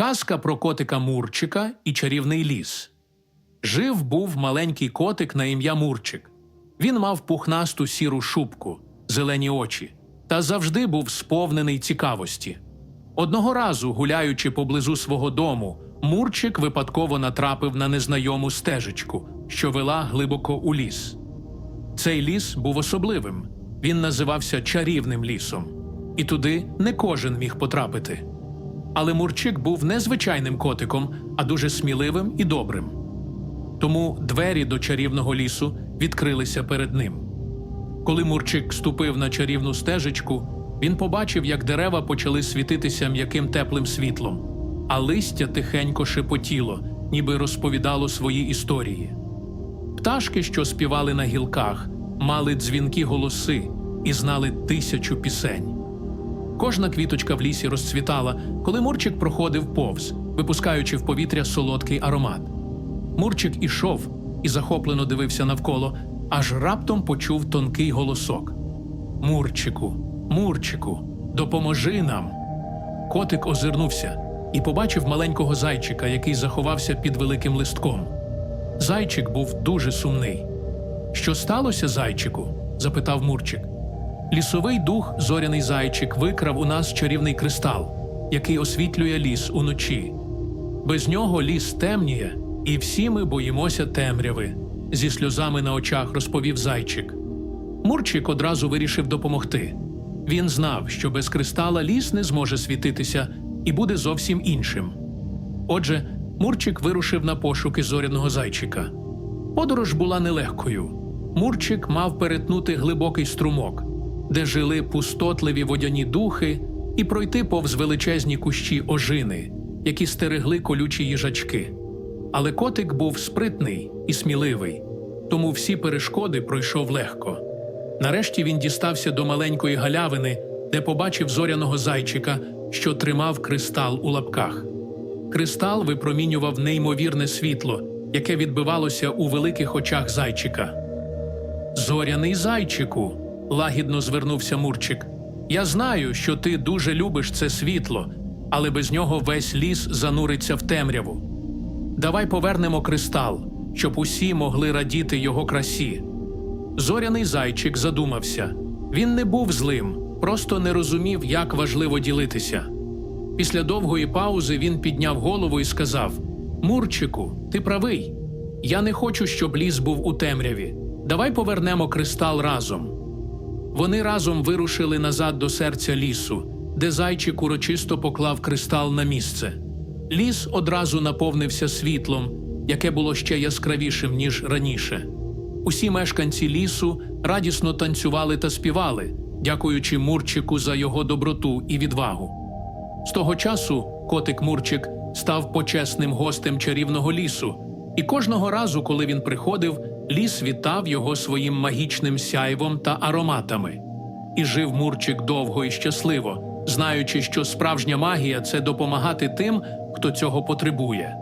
Казка про котика Мурчика і чарівний ліс. Жив був маленький котик на ім'я Мурчик. Він мав пухнасту сіру шубку, зелені очі та завжди був сповнений цікавості. Одного разу, гуляючи поблизу свого дому, Мурчик випадково натрапив на незнайому стежечку, що вела глибоко у ліс. Цей ліс був особливим. Він називався чарівним лісом, і туди не кожен міг потрапити. Але Мурчик був не звичайним котиком, а дуже сміливим і добрим. Тому двері до чарівного лісу відкрилися перед ним. Коли Мурчик ступив на чарівну стежечку, він побачив, як дерева почали світитися м'яким теплим світлом, а листя тихенько шепотіло, ніби розповідало свої історії. Пташки, що співали на гілках, мали дзвінкі голоси і знали тисячу пісень. Кожна квіточка в лісі розцвітала, коли Мурчик проходив повз, випускаючи в повітря солодкий аромат. Мурчик ішов і захоплено дивився навколо, аж раптом почув тонкий голосок: Мурчику, Мурчику, допоможи нам. Котик озирнувся і побачив маленького зайчика, який заховався під великим листком. Зайчик був дуже сумний. Що сталося, зайчику? запитав Мурчик. Лісовий дух, зоряний зайчик, викрав у нас чарівний кристал, який освітлює ліс уночі. Без нього ліс темніє, і всі ми боїмося темряви, зі сльозами на очах розповів зайчик. Мурчик одразу вирішив допомогти. Він знав, що без кристала ліс не зможе світитися і буде зовсім іншим. Отже, Мурчик вирушив на пошуки зоряного зайчика. Подорож була нелегкою. Мурчик мав перетнути глибокий струмок, де жили пустотливі водяні духи, і пройти повз величезні кущі ожини, які стерегли колючі їжачки. Але котик був спритний і сміливий, тому всі перешкоди пройшов легко. Нарешті він дістався до маленької галявини, де побачив зоряного зайчика, що тримав кристал у лапках. Кристал випромінював неймовірне світло, яке відбивалося у великих очах зайчика. Зоряний зайчику, лагідно звернувся Мурчик. Я знаю, що ти дуже любиш це світло, але без нього весь ліс зануриться в темряву. Давай повернемо кристал, щоб усі могли радіти його красі. Зоряний зайчик задумався. Він не був злим, просто не розумів, як важливо ділитися. Після довгої паузи він підняв голову і сказав: Мурчику, ти правий. Я не хочу, щоб ліс був у темряві. Давай повернемо кристал разом. Вони разом вирушили назад до серця лісу, де зайчик урочисто поклав кристал на місце. Ліс одразу наповнився світлом, яке було ще яскравішим, ніж раніше. Усі мешканці лісу радісно танцювали та співали, дякуючи Мурчику за його доброту і відвагу. З того часу котик Мурчик став почесним гостем чарівного лісу, і кожного разу, коли він приходив, ліс вітав його своїм магічним сяйвом та ароматами. І жив Мурчик довго і щасливо, знаючи, що справжня магія це допомагати тим, хто цього потребує.